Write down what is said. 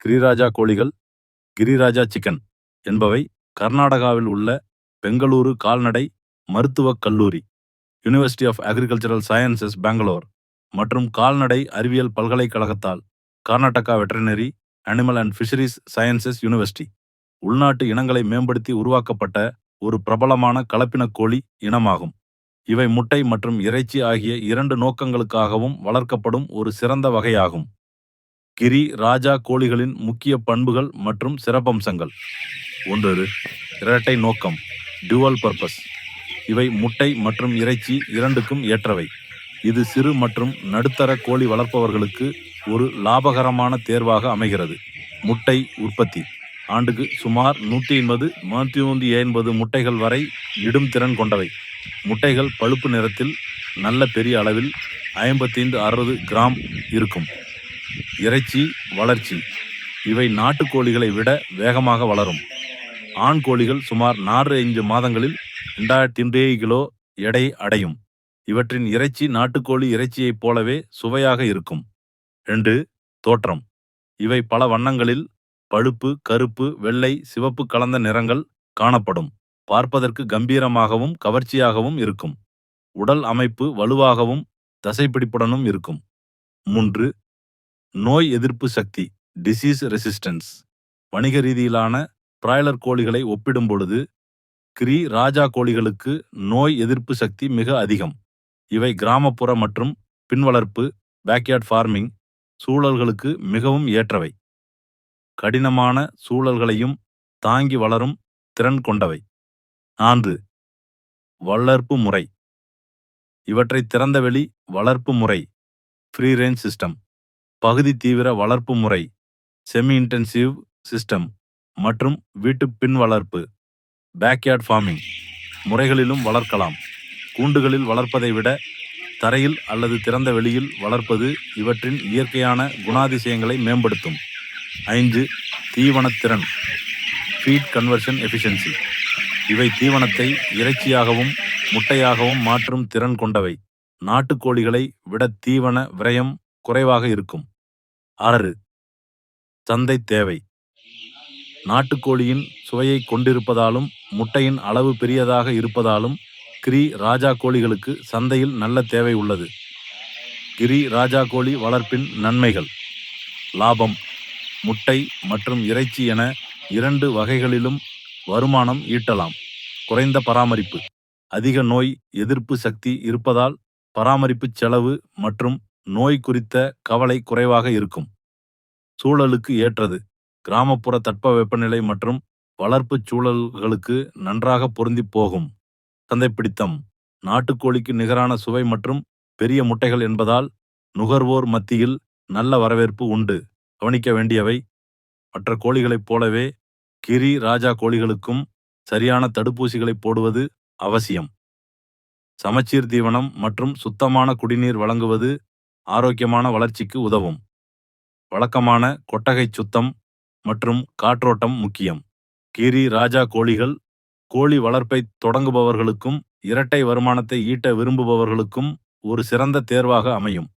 கிரிராஜா கோழிகள் கிரிராஜா சிக்கன் என்பவை கர்நாடகாவில் உள்ள பெங்களூரு கால்நடை மருத்துவக் கல்லூரி university of agricultural sciences Bangalore மற்றும் கால்நடை அறிவியல் பல்கலைக்கழகத்தால் Karnataka veterinary animal and fisheries sciences university உள்நாட்டு இனங்களை மேம்படுத்தி உருவாக்கப்பட்ட ஒரு பிரபலமான கலப்பின கோழி இனமாகும். இவை முட்டை மற்றும் இறைச்சி ஆகிய இரண்டு நோக்கங்களுக்காகவும் வளர்க்கப்படும் ஒரு சிறந்த வகையாகும். கிரி ராஜா கோழிகளின் முக்கிய பண்புகள் மற்றும் சிறப்பம்சங்கள். ஒன்று இரட்டை நோக்கம் டுவல் பர்பஸ் இவை முட்டை மற்றும் இறைச்சி இரண்டுக்கும் ஏற்றவை. இது சிறு மற்றும் நடுத்தர கோழி வளர்ப்பவர்களுக்கு ஒரு லாபகரமான தேர்வாக அமைகிறது. முட்டை உற்பத்தி. ஆண்டுக்கு சுமார் நூற்றி எண்பது நூற்றி எண்பது முட்டைகள் வரை இடும் திறன் கொண்டவை. முட்டைகள் பழுப்பு நிறத்தில் நல்ல பெரிய அளவில் ஐம்பத்தைந்து அறுபது கிராம் இருக்கும். இறைச்சி வளர்ச்சி. இவை நாட்டுக்கோழிகளை விட வேகமாக வளரும். ஆண் கோழிகள் சுமார் நாறு ஐந்து மாதங்களில் ரெண்டாயிரத்தி கிலோ எடை அடையும். இவற்றின் இறைச்சி நாட்டுக்கோழி இறைச்சியைப் போலவே சுவையாக இருக்கும். ரெண்டு தோற்றம். இவை பல வண்ணங்களில் பழுப்பு கருப்பு வெள்ளை சிவப்பு கலந்த நிறங்கள் காணப்படும். பார்ப்பதற்கு கம்பீரமாகவும் கவர்ச்சியாகவும் இருக்கும். உடல் அமைப்பு வலுவாகவும் தசைப்பிடிப்புடனும் இருக்கும். மூன்று நோய் எதிர்ப்பு சக்தி டிசீஸ் ரெசிஸ்டன்ஸ் வணிக ரீதியிலான பிராய்லர் கோழிகளை ஒப்பிடும் பொழுது கிரி ராஜா கோழிகளுக்கு நோய் எதிர்ப்பு சக்தி மிக அதிகம். இவை கிராமப்புற மற்றும் பின்வளர்ப்பு பேக்யார்ட் ஃபார்மிங் சூழல்களுக்கு மிகவும் ஏற்றவை. கடினமான சூழல்களையும் தாங்கி வளரும் திறன் கொண்டவை. நான்கு வளர்ப்பு முறை. இவற்றை திறந்தவெளி வளர்ப்பு முறை ஃப்ரீ ரேஞ்ச் சிஸ்டம் பகுதி தீவிர வளர்ப்பு முறை செமி இன்டென்சிவ் சிஸ்டம் மற்றும் வீட்டு பின் வளர்ப்பு பேக்யார்ட் ஃபார்மிங் முறைகளிலும் வளர்க்கலாம். கூண்டுகளில் வளர்ப்பதை விட தரையில் அல்லது திறந்த வெளியில் வளர்ப்பது இவற்றின் இயற்கையான குணாதிசயங்களை மேம்படுத்தும். ஐந்து தீவனத்திறன் ஃபீட் கன்வர்ஷன் எஃபிஷியன்சி இவை தீவனத்தை இறைச்சியாகவும் முட்டையாகவும் மாற்றும் திறன் கொண்டவை. நாட்டுக்கோழிகளை விட தீவன விரயம் குறைவாக இருக்கும். ஆறு. சந்தை தேவை. நாட்டுக்கோழியின் சுவையை கொண்டிருப்பதாலும் முட்டையின் அளவு பெரியதாக இருப்பதாலும் கிரி ராஜா கோழிகளுக்கு சந்தையில் நல்ல தேவை உள்ளது. கிரி ராஜா கோழி வளர்ப்பின் நன்மைகள். லாபம். முட்டை மற்றும் இறைச்சி என இரண்டு வகைகளிலும் வருமானம் ஈட்டலாம். குறைந்த பராமரிப்பு. அதிக நோய் எதிர்ப்பு சக்தி இருப்பதால் பராமரிப்பு செலவு மற்றும் நோய் குறித்த கவலை குறைவாக இருக்கும். சூழலுக்கு ஏற்றது. கிராமப்புற தட்பவெப்பநிலை மற்றும் வளர்ப்பு சூழல்களுக்கு நன்றாக பொருந்தி போகும். சந்தைப்பிடித்தம் நாட்டுக்கோழிக்கு நிகரான சுவை மற்றும் பெரிய முட்டைகள் என்பதால் நுகர்வோர் மத்தியில் நல்ல வரவேற்பு உண்டு. கவனிக்க வேண்டியவை. மற்ற கோழிகளைப் போலவே கிரி ராஜா கோழிகளுக்கும் சரியான தடுப்பூசிகளை போடுவது அவசியம். சமச்சீர் தீவனம் மற்றும் சுத்தமான குடிநீர் வழங்குவது ஆரோக்கியமான வளர்ச்சிக்கு உதவும். வழக்கமான கொட்டகை சுத்தம் மற்றும் காற்றோட்டம் முக்கியம். கிரி ராஜா கோழிகள் கோழி வளர்ப்பை தொடங்குபவர்களுக்கும் இரட்டை வருமானத்தை ஈட்ட விரும்புபவர்களுக்கும் ஒரு சிறந்த தேர்வாக அமையும்.